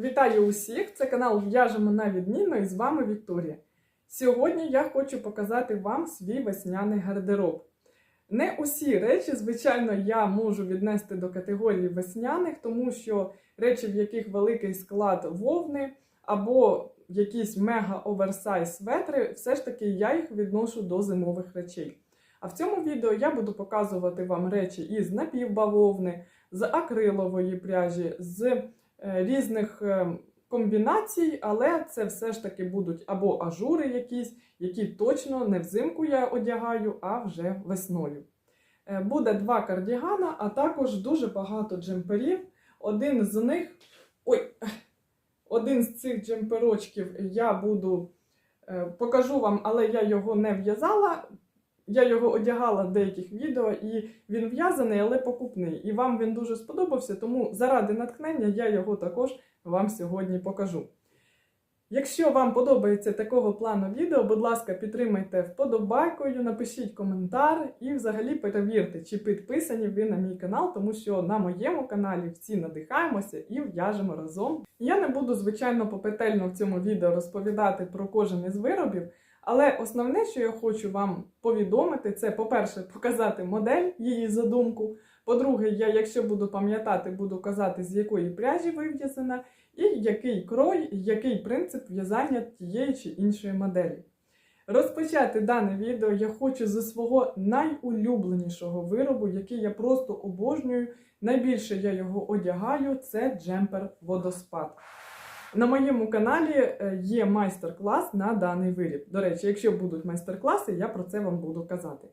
Вітаю усіх! Це канал В'яжемо на відмінно і з вами Вікторія. Сьогодні я хочу показати вам свій весняний гардероб. Не усі речі, звичайно, я можу віднести до категорії весняних, тому що речі, в яких великий склад вовни або якісь мега оверсайз светри, все ж таки я їх відношу до зимових речей. А в цьому відео я буду показувати вам речі із напівбавовни, з акрилової пряжі, з різних е, комбінацій, але це все ж таки будуть або ажури якісь, які точно не взимку я одягаю, а вже весною. Е, Буде два кардігана, а також дуже багато джемперів. Один з них. Ой, один з цих джемперочків я буду е, покажу вам, але я його не в'язала. Я його одягала в деяких відео, і він в'язаний, але покупний. І вам він дуже сподобався, тому заради натхнення я його також вам сьогодні покажу. Якщо вам подобається такого плану відео, будь ласка, підтримайте вподобайкою, напишіть коментар і взагалі перевірте, чи підписані ви на мій канал, тому що на моєму каналі всі надихаємося і в'яжемо разом. Я не буду, звичайно, попетельно в цьому відео розповідати про кожен із виробів. Але основне, що я хочу вам повідомити, це, по-перше, показати модель, її задумку. По-друге, я, якщо буду пам'ятати, буду казати, з якої пряжі вив'язана, і який крой, який принцип в'язання тієї чи іншої моделі. Розпочати дане відео я хочу зі свого найулюбленішого виробу, який я просто обожнюю. Найбільше я його одягаю, це джемпер водоспад. На моєму каналі е, є майстер-клас на даний виріб. До речі, якщо будуть майстер-класи, я про це вам буду казати.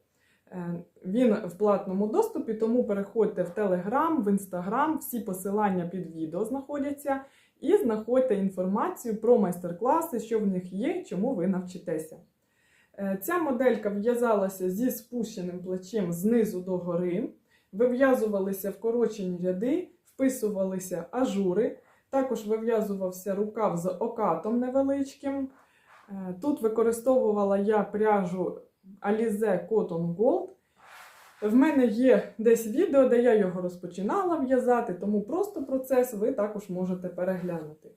Е, Він в платному доступі, тому переходьте в Телеграм, в Інстаграм, всі посилання під відео знаходяться, і знаходьте інформацію про майстер-класи, що в них є, чому ви навчитеся. Е, Ця моделька в'язалася зі спущеним плечем знизу до гори, вив'язувалися вкорочені ряди, вписувалися ажури. Також вив'язувався рукав з окатом невеличким. Е, Тут використовувала я пряжу Alize Cotton Gold. В мене є десь відео, де я його розпочинала в'язати, тому просто процес ви також можете переглянути.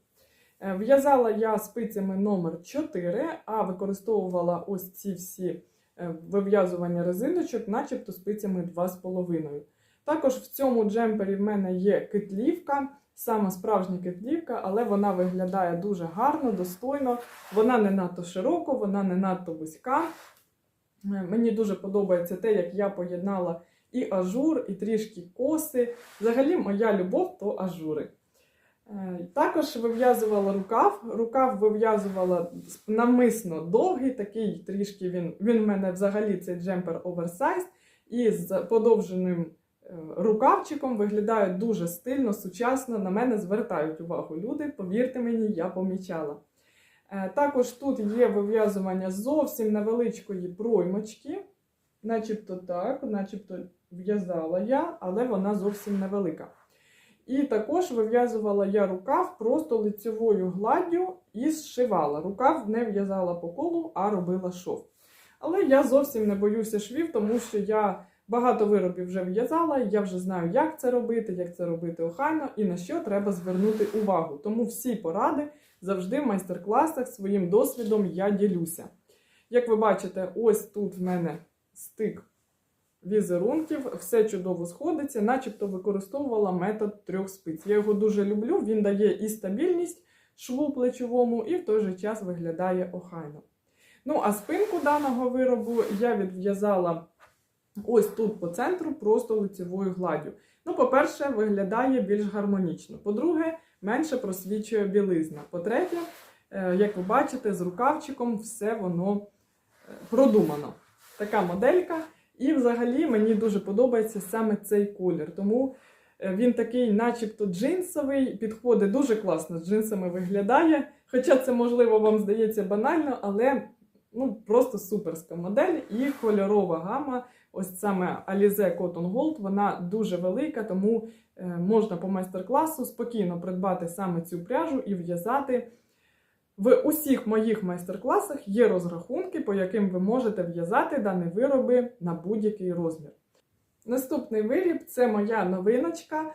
Е, В'язала я спицями номер 4, а використовувала ось ці всі е, вив'язування резиночок, начебто спицями 2,5. Також в цьому джемпері в мене є китлівка, саме справжня китлівка, але вона виглядає дуже гарно, достойно. Вона не надто широка, вона не надто вузька. Е, Мені дуже подобається те, як я поєднала і ажур, і трішки коси. Взагалі, моя любов то ажури. Е, Також вив'язувала рукав. Рукав вив'язувала навмисно довгий, такий трішки він. Він в мене взагалі цей джемпер оверсайз. І з подовженим рукавчиком виглядає дуже стильно, сучасно. На мене звертають увагу люди. Повірте мені, я помічала. Е, Також тут є вив'язування зовсім невеличкої проймочки, начебто так, начебто в'язала я, але вона зовсім невелика. І також вив'язувала я рукав просто лицевою гладдю і зшивала. Рукав не в'язала по колу, а робила шов. Але я зовсім не боюся швів, тому що я багато виробів вже в'язала, я вже знаю, як це робити, як це робити охайно і на що треба звернути увагу. Тому всі поради завжди в майстер-класах своїм досвідом я ділюся. Як ви бачите, ось тут в мене стик візерунків, все чудово сходиться, начебто використовувала метод трьох спиць. Я його дуже люблю, він дає і стабільність шву плечовому, і в той же час виглядає охайно. Ну, а спинку даного виробу я відв'язала ось тут по центру, просто лицевою гладдю. Ну, по-перше, виглядає більш гармонічно. По-друге, менше просвічує білизна. По-третє, е, як ви бачите, з рукавчиком все воно е, продумано. Така моделька. І взагалі мені дуже подобається саме цей колір. Тому е, він такий, начебто, джинсовий, підходить дуже класно з джинсами виглядає. Хоча це, можливо, вам здається банально, але ну, просто суперська модель і кольорова гама. Ось саме Alize Cotton Gold, вона дуже велика, тому е, можна по майстер-класу спокійно придбати саме цю пряжу і в'язати. В усіх моїх майстер-класах є розрахунки, по яким ви можете в'язати дані вироби на будь-який розмір. Наступний виріб це моя новиночка.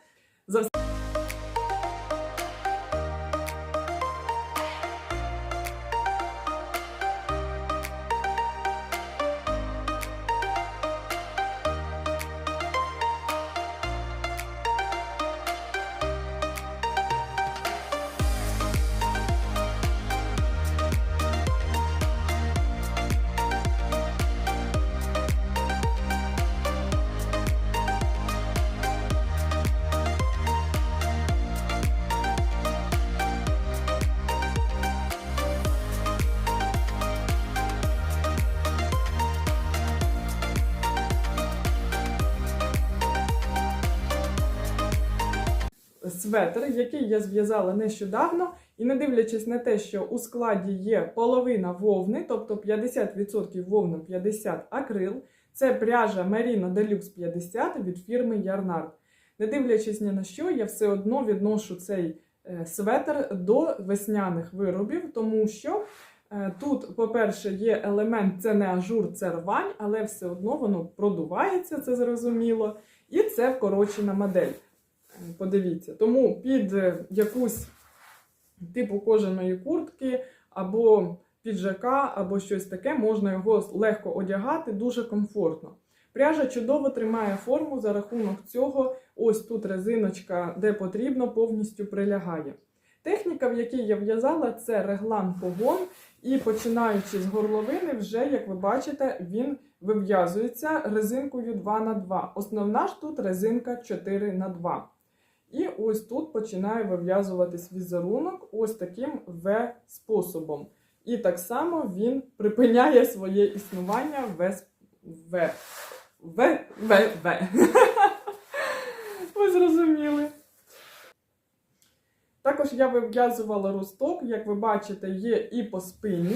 Светр, який я зв'язала нещодавно. І не дивлячись на те, що у складі є половина вовни, тобто 50% вовни, 50 акрил, це пряжа Merino Deluxe 50 від фірми Yarnard. Не дивлячись ні на що, я все одно відношу цей е, светр до весняних виробів, тому що е, тут, по-перше, є елемент, це не ажур, це рвань, але все одно воно продувається, це зрозуміло. І це вкорочена модель. Подивіться. Тому під е, якусь типу кожаної куртки або піджака, або щось таке, можна його легко одягати, дуже комфортно. Пряжа чудово тримає форму за рахунок цього. Ось тут резиночка, де потрібно, повністю прилягає. Техніка, в якій я в'язала, це реглан погон, і починаючи з горловини, вже, як ви бачите, він вив'язується резинкою 2х2. Основна ж тут резинка 4х2. І ось тут починає вив'язуватись візерунок ось таким В-способом. І так само він припиняє своє існування в В. В, В, В. Ви зрозуміли. Також я вив'язувала росток, як ви бачите, є і по спині,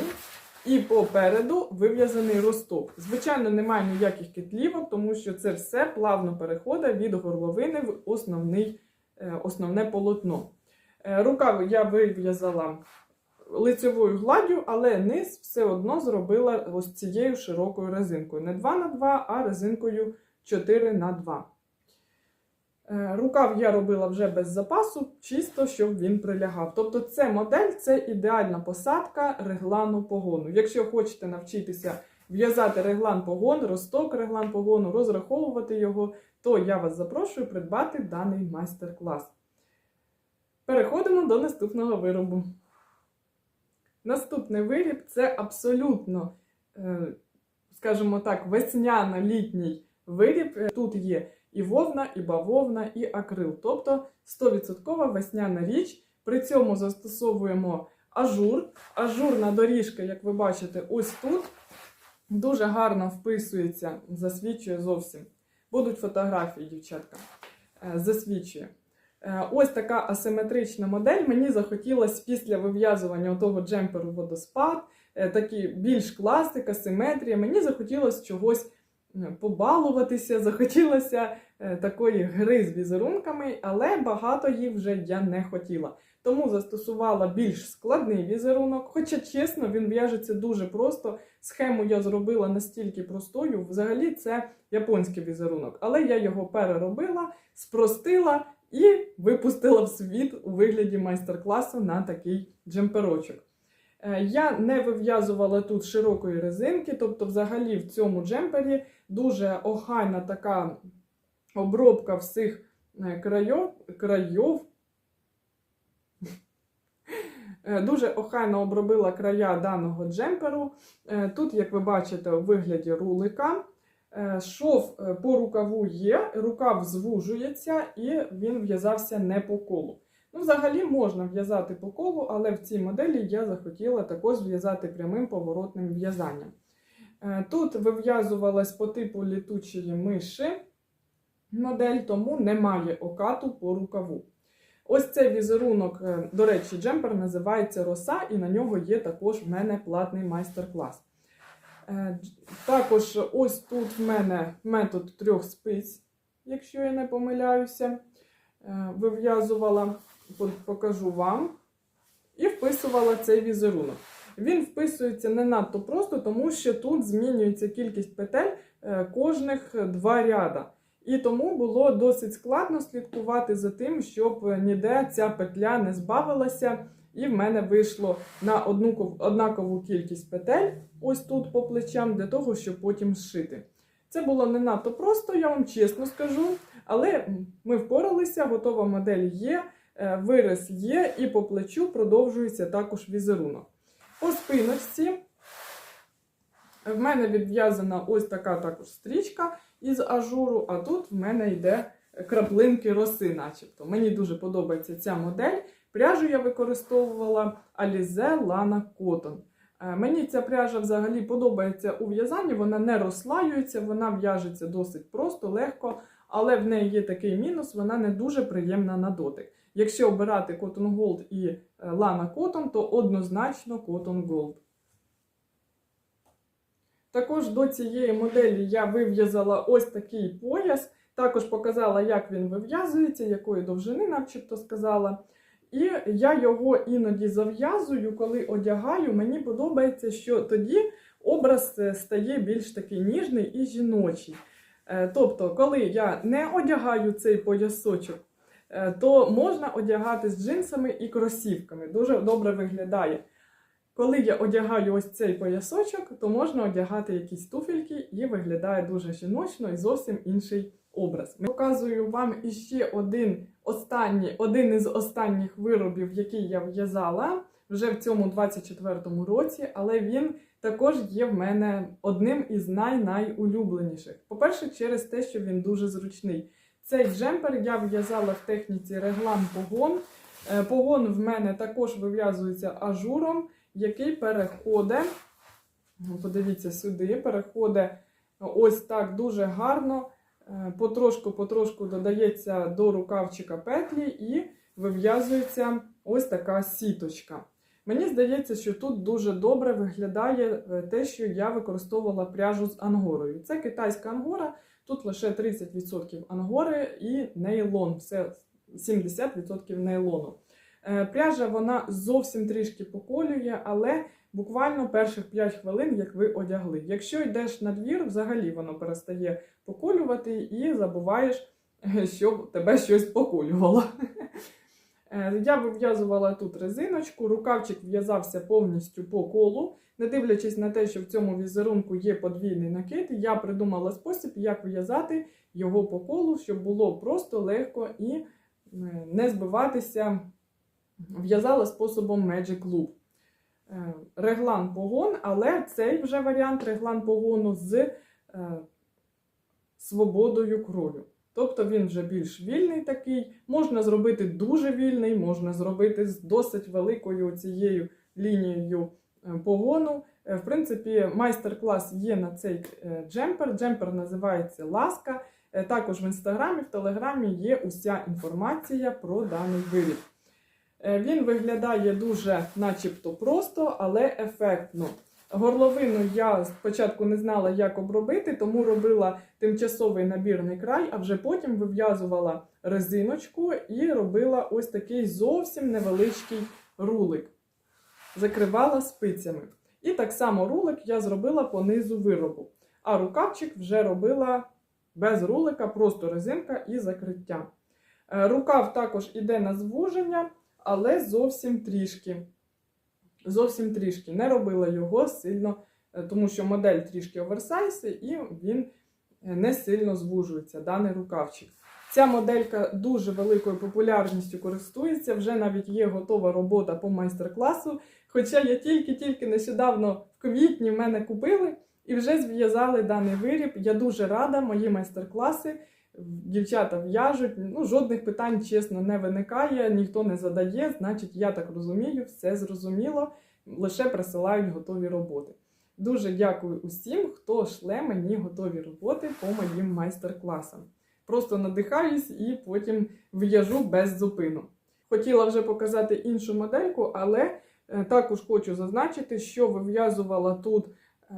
і попереду вив'язаний росток. Звичайно, немає ніяких кетлівок, тому що це все плавно переходить від горловини в основний, основне полотно. Е, Рукав я вив'язала лицевою гладдю, але низ все одно зробила ось цією широкою резинкою. Не 2 на 2, а резинкою 4 на 2. Е, Рукав я робила вже без запасу, чисто щоб він прилягав. Тобто, це модель це ідеальна посадка реглану погону. Якщо хочете навчитися в'язати реглан погон, росток реглан погону, розраховувати його, то я вас запрошую придбати даний майстер-клас. Переходимо до наступного виробу. Наступний виріб це абсолютно, е, скажімо так, весняно-літній виріб. Тут є і вовна, і бавовна, і акрил. Тобто 100% весняна річ. При цьому застосовуємо ажур. Ажурна доріжка, як ви бачите, ось тут. Дуже гарно вписується, засвічує зовсім. Будуть фотографії, дівчатка. Е, Засвічує. Е, Ось така асиметрична модель. Мені захотілося після вив'язування того джемперу водоспад, е, такі більш класика, симетрія. Мені захотілося чогось побалуватися, захотілося такої гри з візерунками, але багато їх вже я не хотіла. Тому застосувала більш складний візерунок. Хоча, чесно, він в'яжеться дуже просто. Схему я зробила настільки простою. Взагалі, це японський візерунок, але я його переробила, спростила і випустила в світ у вигляді майстер-класу на такий джемперочок. Е, Я не вив'язувала тут широкої резинки, тобто, взагалі, в цьому джемпері дуже охайна така обробка всіх е, крайов, крайов. Е, Дуже охайно обробила края даного джемперу. Е, Тут, як ви бачите, у вигляді рулика. Е, Шов по рукаву є, рукав звужується і він в'язався не по колу. Ну, взагалі можна в'язати по колу, але в цій моделі я захотіла також в'язати прямим поворотним в'язанням. Тут вив'язувалась по типу літучої миші модель, тому немає окату по рукаву. Ось цей візерунок, е, до речі, джемпер називається Роса, і на нього є також в мене платний майстер-клас. Е, Також ось тут в мене метод трьох спиць, якщо я не помиляюся. Е, Вив'язувала, покажу вам, і вписувала цей візерунок. Він вписується не надто просто, тому що тут змінюється кількість петель кожних два ряда. І тому було досить складно слідкувати за тим, щоб ніде ця петля не збавилася, і в мене вийшло на одну однакову кількість петель, ось тут по плечам, для того, щоб потім зшити. Це було не надто просто, я вам чесно скажу, але ми впоралися, готова модель є, е, вираз є, і по плечу продовжується також візерунок. По спиночці в мене відв'язана ось така також стрічка із ажуру, а тут в мене йде краплинки роси, начебто. Мені дуже подобається ця модель. Пряжу я використовувала Alize Lana Cotton. Е, Мені ця пряжа взагалі подобається у в'язанні, вона не розслаюється, вона в'яжеться досить просто, легко, але в неї є такий мінус, вона не дуже приємна на дотик. Якщо обирати Cotton Gold і е, Lana Cotton, то однозначно Cotton Gold. Також до цієї моделі я вив'язала ось такий пояс. Також показала, як він вив'язується, якої довжини, начебто сказала. І я його іноді зав'язую, коли одягаю. Мені подобається, що тоді образ е, стає більш такий ніжний і жіночий. Е, Тобто, коли я не одягаю цей поясочок, е, то можна одягати з джинсами і кросівками. Дуже добре виглядає. Коли я одягаю ось цей поясочок, то можна одягати якісь туфельки і виглядає дуже жіночно і зовсім інший образ. Показую вам іще один останній, один із останніх виробів, який я в'язала вже в цьому 24-му році, але він також є в мене одним із най-найулюбленіших. По-перше, через те, що він дуже зручний. Цей джемпер я в'язала в техніці реглан погон. Погон в мене також вив'язується ажуром, який переходить, ну, подивіться сюди, переходить ось так дуже гарно. Е, Потрошку-потрошку додається до рукавчика петлі і вив'язується ось така сіточка. Мені здається, що тут дуже добре виглядає е, те, що я використовувала пряжу з ангорою. Це китайська ангора, тут лише 30% ангори і нейлон, все 70% нейлону. Е, Пряжа вона зовсім трішки поколює, але буквально перших 5 хвилин, як ви одягли. Якщо йдеш на двір, взагалі воно перестає поколювати і забуваєш, е, що тебе щось поколювало. Е, Я вив'язувала тут резиночку, рукавчик в'язався повністю по колу. Не дивлячись на те, що в цьому візерунку є подвійний накид, я придумала спосіб, як в'язати його по колу, щоб було просто легко і не збиватися. В'язала способом Magic Loop. Е, Реглан погон, але цей вже варіант реглан погону з е, свободою крою. Тобто він вже більш вільний такий. Можна зробити дуже вільний, можна зробити з досить великою цією лінією е, погону. В принципі, майстер-клас є на цей джемпер. Джемпер називається Ласка. Також в інстаграмі, в телеграмі є уся інформація про даний виріб. Е, Він виглядає дуже начебто просто, але ефектно. Горловину я спочатку не знала, як обробити, тому робила тимчасовий набірний край, а вже потім вив'язувала резиночку і робила ось такий зовсім невеличкий рулик. Закривала спицями. І так само рулик я зробила по низу виробу. А рукавчик вже робила без рулика, просто резинка і закриття. Е, Рукав також іде на звуження, але зовсім трішки. Зовсім трішки. Не робила його сильно, е, тому що модель трішки оверсайз, і він е, не сильно звужується, даний рукавчик. Ця моделька дуже великою популярністю користується, вже навіть є готова робота по майстер-класу. Хоча я тільки-тільки нещодавно в квітні мене купили і вже зв'язали даний виріб. Я дуже рада, мої майстер-класи. Дівчата в'яжуть, ну жодних питань, чесно, не виникає, ніхто не задає. Значить, я так розумію, все зрозуміло, лише присилають готові роботи. Дуже дякую усім, хто шле мені готові роботи по моїм майстер-класам. Просто надихаюсь і потім в'яжу без зупину. Хотіла вже показати іншу модельку, але е, також хочу зазначити, що вив'язувала тут е,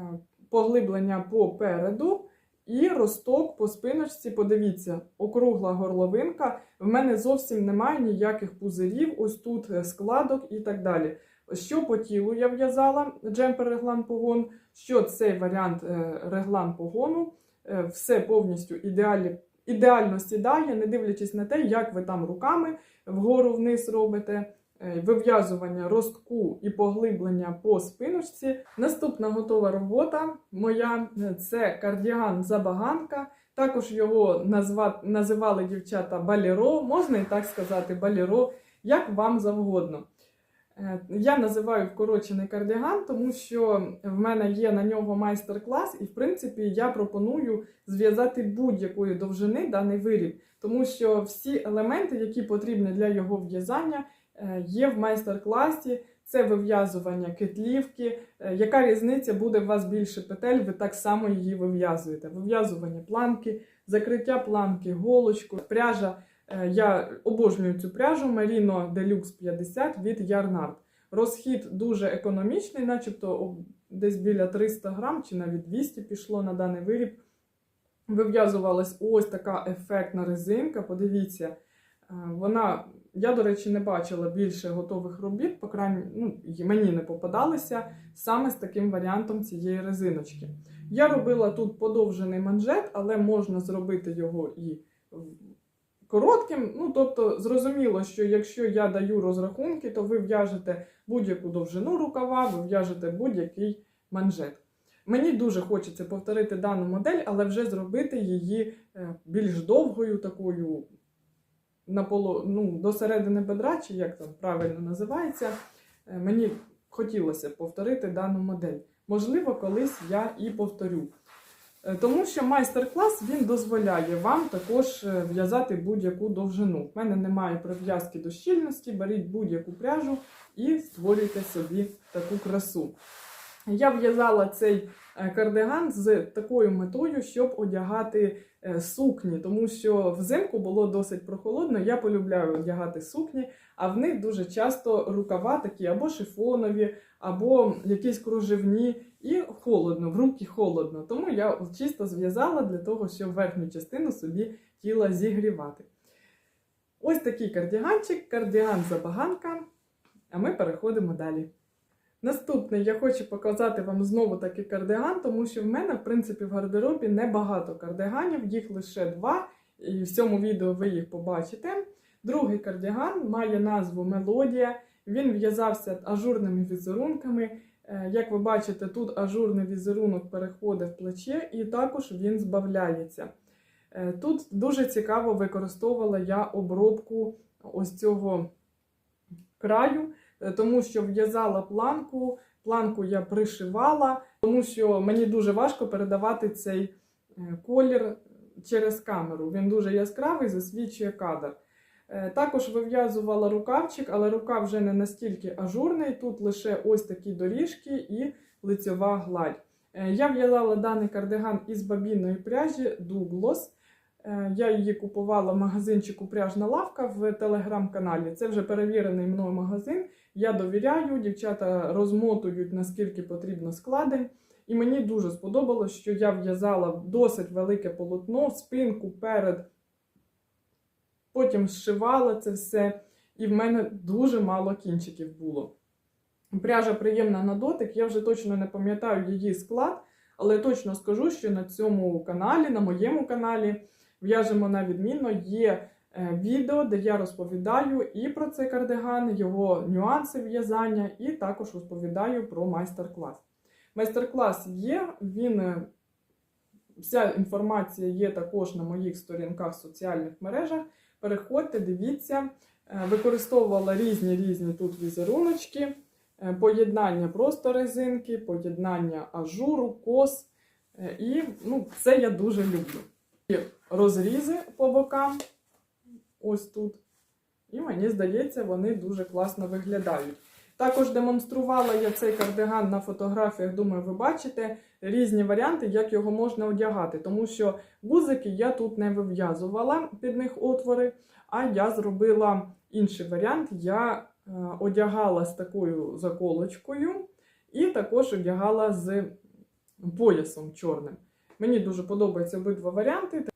поглиблення попереду. І росток по спиночці, подивіться, округла горловинка. В мене зовсім немає ніяких пузирів, ось тут е, складок і так далі. Що по тілу я в'язала джемпер реглан погон, що цей варіант е, реглан погону, е, все повністю ідеалі, ідеально сідає, не дивлячись на те, як ви там руками вгору вниз робите. Е, Вив'язування ростку і поглиблення по спиночці. Наступна готова робота моя е, це кардіган забаганка. Також його назва, називали дівчата баліро, можна і так сказати, баліро, як вам завгодно. Е, Я називаю вкорочений кардиган, тому що в мене є на нього майстер-клас, і в принципі я пропоную зв'язати будь-якої довжини даний виріб, тому що всі елементи, які потрібні для його в'язання, є в майстер-класі. Це вив'язування кетлівки. Е, Яка різниця буде у вас більше петель, ви так само її вив'язуєте. Вив'язування планки, закриття планки, голочку, пряжа Е, Я обожнюю цю пряжу Merino Deluxe 50 від Yarnard. Розхід дуже економічний, начебто десь біля 300 грам чи навіть 200 пішло на даний виріб. Вив'язувалась ось така ефектна резинка. Подивіться, е, вона, я, до речі, не бачила більше готових робіт, по крайній, ну, мені не попадалися саме з таким варіантом цієї резиночки. Я робила тут подовжений манжет, але можна зробити його і коротким. Ну, тобто, зрозуміло, що якщо я даю розрахунки, то ви в'яжете будь-яку довжину рукава, ви в'яжете будь-який манжет. Мені дуже хочеться повторити дану модель, але вже зробити її е, більш довгою, такою наполо, ну, до середини бедра, чи як там правильно називається. Е, Мені хотілося повторити дану модель. Можливо, колись я і повторю. Е, Тому що майстер-клас він дозволяє вам також е, в'язати будь-яку довжину. В мене немає прив'язки до щільності, беріть будь-яку пряжу і створюйте собі таку красу. Я в'язала цей е, кардиган з такою метою, щоб одягати е, сукні, тому що взимку було досить прохолодно. Я полюбляю одягати сукні, а в них дуже часто рукава такі або шифонові, або якісь кружевні, і холодно, в руки холодно. Тому я чисто зв'язала для того, щоб верхню частину собі тіла зігрівати. Ось такий кардиганчик, кардиган забаганка. А ми переходимо далі. Наступний я хочу показати вам знову таки кардиган, тому що в мене, в принципі, в гардеробі небагато кардиганів, їх лише два, і в цьому відео ви їх побачите. Другий кардиган має назву Мелодія. Він в'язався ажурними візерунками. Е, Як ви бачите, тут ажурний візерунок переходить в плече, і також він збавляється. Е, Тут дуже цікаво використовувала я обробку ось цього краю, тому що в'язала планку, планку я пришивала, тому що мені дуже важко передавати цей е, колір через камеру. Він дуже яскравий, засвічує кадр. Е, Також вив'язувала рукавчик, але рукав вже не настільки ажурний. Тут лише ось такі доріжки і лицьова гладь. Е, Я в'язала даний кардиган із бабінної пряжі. Е, Я її купувала в магазинчику Пряжна лавка в телеграм-каналі. Це вже перевірений мною магазин. Я довіряю, дівчата розмотують наскільки потрібно складень. І мені дуже сподобалось, що я в'язала досить велике полотно, спинку перед, потім зшивала це все, і в мене дуже мало кінчиків було. Пряжа приємна на дотик, я вже точно не пам'ятаю її склад, але точно скажу, що на цьому каналі, на моєму каналі, в'яжемо на відмінно, є відео, де я розповідаю і про цей кардиган, його нюанси в'язання, і також розповідаю про майстер-клас. Майстер-клас є, він, е, вся інформація є також на моїх сторінках в соціальних мережах. Переходьте, дивіться, Е, використовувала різні різні тут візеруночки, е, поєднання просто резинки, поєднання ажуру, кос. Е, І ну, це я дуже люблю. І розрізи по бокам, ось тут. І мені здається, вони дуже класно виглядають. Також демонструвала я цей кардиган на фотографіях, думаю, ви бачите різні варіанти, як його можна одягати. Тому що гузики я тут не вив'язувала під них отвори, а я зробила інший варіант. Я е, одягала з такою заколочкою і також одягала з поясом чорним. Мені дуже подобаються обидва варіанти.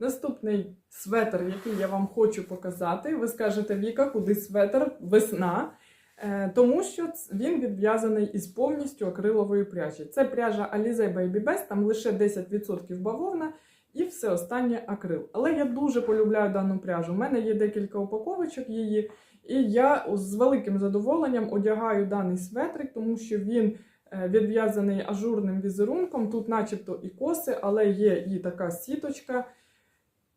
Наступний светр, який я вам хочу показати, ви скажете, Віка, куди светр? Весна. Е, Тому що він відв'язаний із повністю акрилової пряжі. Це пряжа Alize Baby Best, там лише 10% бавовна і все останнє акрил. Але я дуже полюбляю дану пряжу. У мене є декілька упаковочок її, і я з великим задоволенням одягаю даний светрик, тому що він е, відв'язаний ажурним візерунком. Тут, начебто, і коси, але є і така сіточка.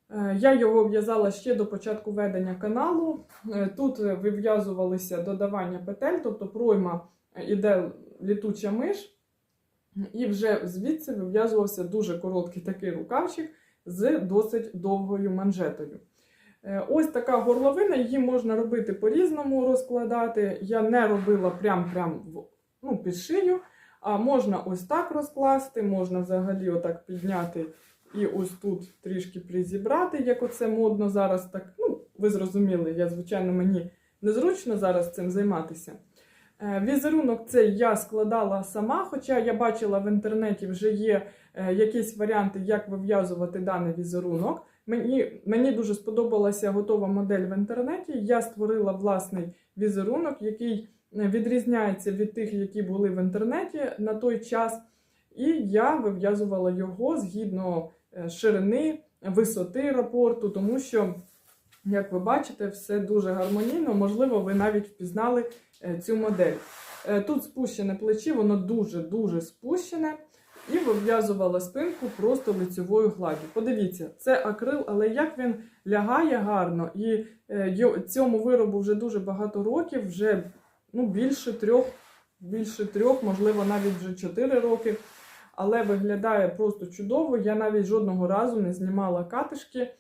Е, Я його в'язала ще до початку ведення каналу. Е, Тут е, вив'язувалися додавання петель, тобто пройма іде літуча миш, і вже звідси вив'язувався дуже короткий такий рукавчик з досить довгою манжетою. Ось така горловина, її можна робити по-різному розкладати. Я не робила прям-прям ну, під шию, а можна ось так розкласти, можна взагалі отак підняти і ось тут трішки призібрати, як оце модно зараз так. Ну, ви зрозуміли, я, звичайно, мені незручно зараз цим займатися. Е, Візерунок цей я складала сама, хоча я бачила в інтернеті вже є е, якісь варіанти, як вив'язувати даний візерунок. Мені, мені дуже сподобалася готова модель в інтернеті. Я створила власний візерунок, який е, відрізняється від тих, які були в інтернеті на той час. І я вив'язувала його згідно ширини, висоти рапорту, тому що, як ви бачите, все дуже гармонійно. Можливо, ви навіть впізнали е, цю модель. Е, Тут спущене плечі, воно дуже-дуже спущене. І вив'язувала спинку просто лицьовою гладдю. Подивіться, це акрил, але як він лягає гарно, і е, цьому виробу вже дуже багато років, вже ну, більше трьох, більше трьох, можливо, навіть вже чотири роки. Але виглядає просто чудово. Я навіть жодного разу не знімала катишки.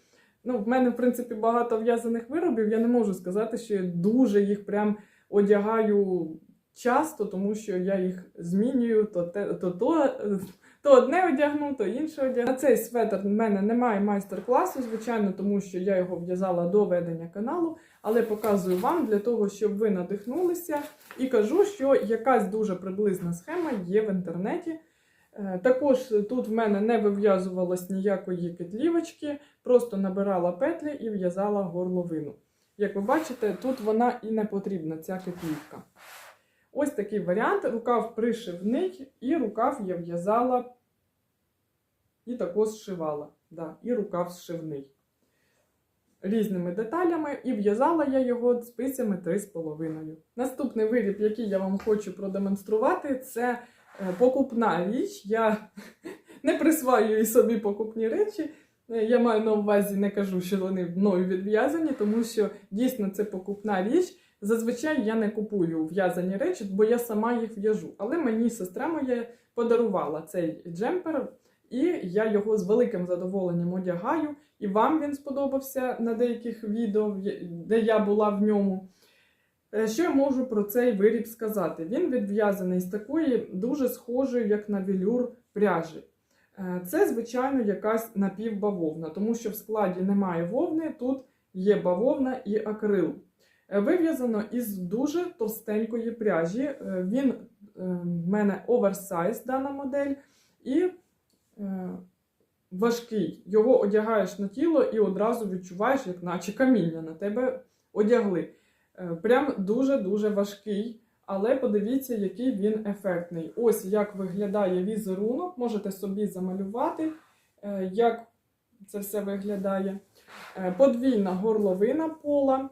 Ну, в мене, в принципі, багато в'язаних виробів. Я не можу сказати, що я дуже їх прям одягаю часто, тому що я їх змінюю, то те, то, то, то одне одягну, то інше одягну. На цей светр в мене немає майстер-класу, звичайно, тому що я його в'язала до ведення каналу, але показую вам для того, щоб ви надихнулися. І кажу, що якась дуже приблизна схема є в інтернеті. Е, Також тут в мене не вив'язувалось ніякої кетлівочки, просто набирала петлі і в'язала горловину. Як ви бачите, тут вона і не потрібна, ця кетлівка. Ось такий варіант. Рукав пришивний, і рукав я в'язала і також зшивала. Да, і рукав зшивний. Різними деталями, і в'язала я його спицями 3,5. Наступний виріб, який я вам хочу продемонструвати, це покупна річ. Я не присваюю собі покупні речі. Е, Я маю на увазі, не кажу, що вони мною відв'язані, тому що дійсно це покупна річ. Зазвичай я не купую в'язані речі, бо я сама їх в'яжу. Але мені сестра моя подарувала цей джемпер, і я його з великим задоволенням одягаю. І вам він сподобався на деяких відео, де я була в ньому. Е, Що я можу про цей виріб сказати? Він відв'язаний з такої дуже схожої, як на велюр пряжі. Е, Це, звичайно, якась напівбавовна, тому що в складі немає вовни, тут є бавовна і акрил. Е, Вив'язано із дуже товстенької пряжі. Він в мене оверсайз, дана модель, і важкий. Його одягаєш на тіло і одразу відчуваєш, як наче каміння на тебе одягли. Е, Прям дуже-дуже важкий. Але подивіться, який він ефектний. Ось як виглядає візерунок. Можете собі замалювати, е, як це все виглядає. Е, Подвійна горловина пола.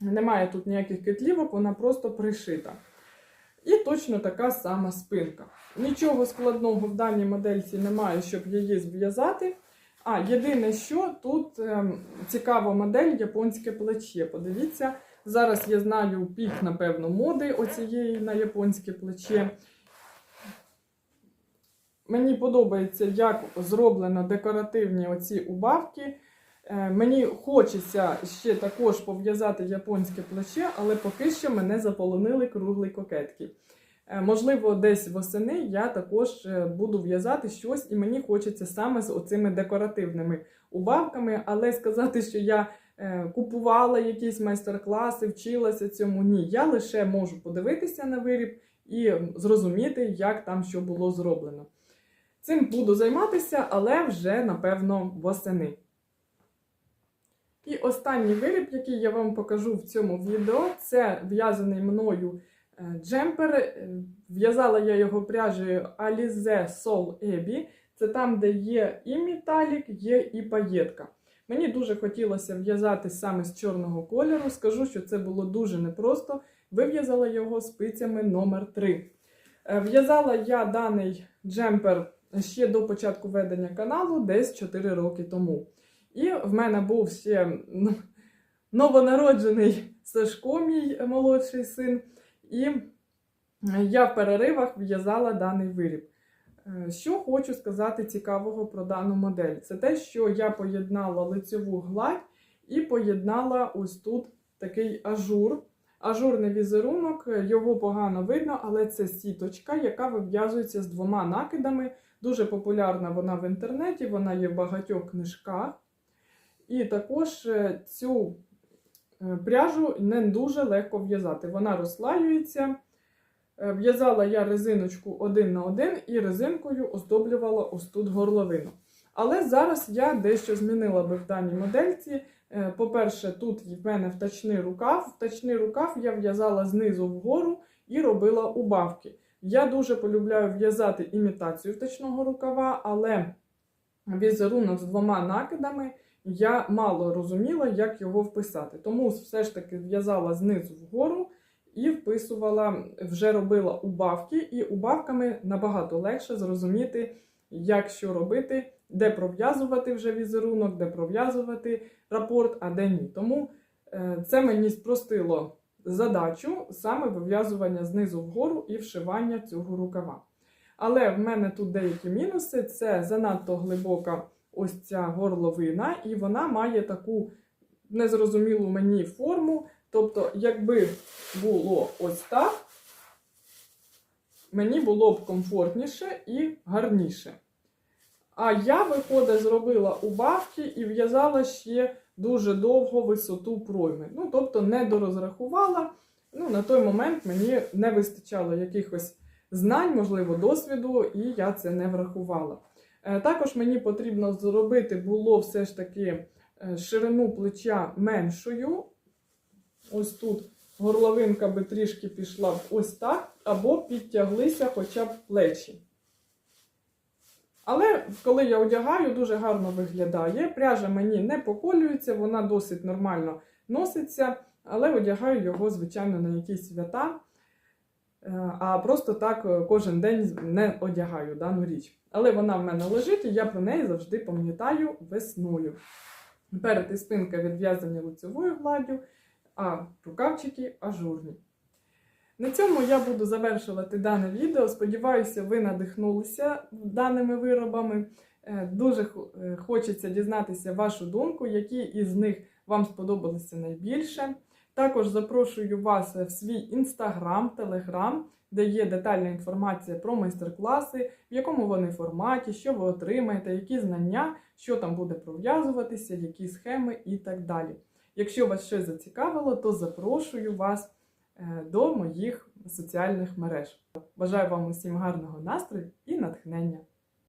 Немає тут ніяких кетлівок, вона просто пришита. І точно така сама спинка. Нічого складного в даній модельці немає, щоб її зв'язати. А, єдине, що тут ем, цікава модель японське плече. Подивіться, зараз я знаю пік, напевно, моди оцієї на японське плече. Мені подобається, як зроблено декоративні оці убавки. Е, Мені хочеться ще також пов'язати японське плече, але поки що мене заполонили круглі кокетки. Е, Можливо, десь восени я також е, буду в'язати щось, і мені хочеться саме з оцими декоративними убавками, але сказати, що я купувала якісь майстер-класи, вчилася цьому, ні. Я лише можу подивитися на виріб і зрозуміти, як там що було зроблено. Цим буду займатися, але вже, напевно, восени. І останній виріб, який я вам покажу в цьому відео, це в'язаний мною е, джемпер. Е, В'язала я його пряжею Alize Sol Ebi. Це там, де є і металік, є і паєтка. Мені дуже хотілося в'язати саме з чорного кольору. Скажу, що це було дуже непросто. Вив'язала його спицями номер 3 В'язала я даний джемпер ще до початку ведення каналу, десь 4 роки тому. І в мене був ще ну, новонароджений Сашко, мій молодший син. І я в переривах в'язала даний виріб. Е, Що хочу сказати цікавого про дану модель? Це те, що я поєднала лицьову гладь і поєднала ось тут такий ажур. Ажурний візерунок, е, його погано видно, але це сіточка, яка вив'язується з двома накидами. Дуже популярна вона в інтернеті, вона є в багатьох книжках. І також е, цю пряжу не дуже легко в'язати. Вона розслаюється. Е, В'язала я резиночку один на один і резинкою оздоблювала ось тут горловину. Але зараз я дещо змінила би в даній модельці. Е, По-перше, тут в мене втачний рукав. Втачний рукав я в'язала знизу вгору і робила убавки. Я дуже полюбляю в'язати імітацію втачного рукава, але візерунок з двома накидами я мало розуміла, як його вписати. Тому все ж таки в'язала знизу вгору і вписувала, вже робила убавки, і убавками набагато легше зрозуміти, як що робити, де пров'язувати вже візерунок, де пров'язувати рапорт, а де ні. Тому е, це мені спростило задачу саме вив'язування знизу вгору і вшивання цього рукава. Але в мене тут деякі мінуси: це занадто глибока ось ця горловина, і вона має таку незрозумілу мені форму. Тобто, якби було ось так, мені було б комфортніше і гарніше. А я, виходить, зробила убавки і в'язала ще дуже довго висоту пройми. Ну, тобто, не дорозрахувала. Ну, на той момент мені не вистачало якихось знань, можливо, досвіду, і я це не врахувала. Е, Також мені потрібно зробити було все ж таки е, ширину плеча меншою. Ось тут горловинка би трішки пішла ось так, або підтяглися хоча б плечі. Але коли я одягаю, дуже гарно виглядає. Пряжа мені не поколюється, вона досить нормально носиться, але одягаю його, звичайно, на якісь свята. Е, А просто так е, кожен день не одягаю дану річ. Але вона в мене лежить, і я про неї завжди пам'ятаю весною. Перед і спинка відв'язані лицевою гладдю, а рукавчики ажурні. На цьому я буду завершувати дане відео. Сподіваюся, ви надихнулися даними виробами. Е, Дуже е, хочеться дізнатися вашу думку, які із них вам сподобалися найбільше. Також запрошую вас в свій інстаграм, телеграм, де є детальна інформація про майстер-класи, в якому вони форматі, що ви отримаєте, які знання, що там буде пров'язуватися, які схеми і так далі. Якщо вас щось зацікавило, то запрошую вас е, до моїх соціальних мереж. Бажаю вам усім гарного настрою і натхнення!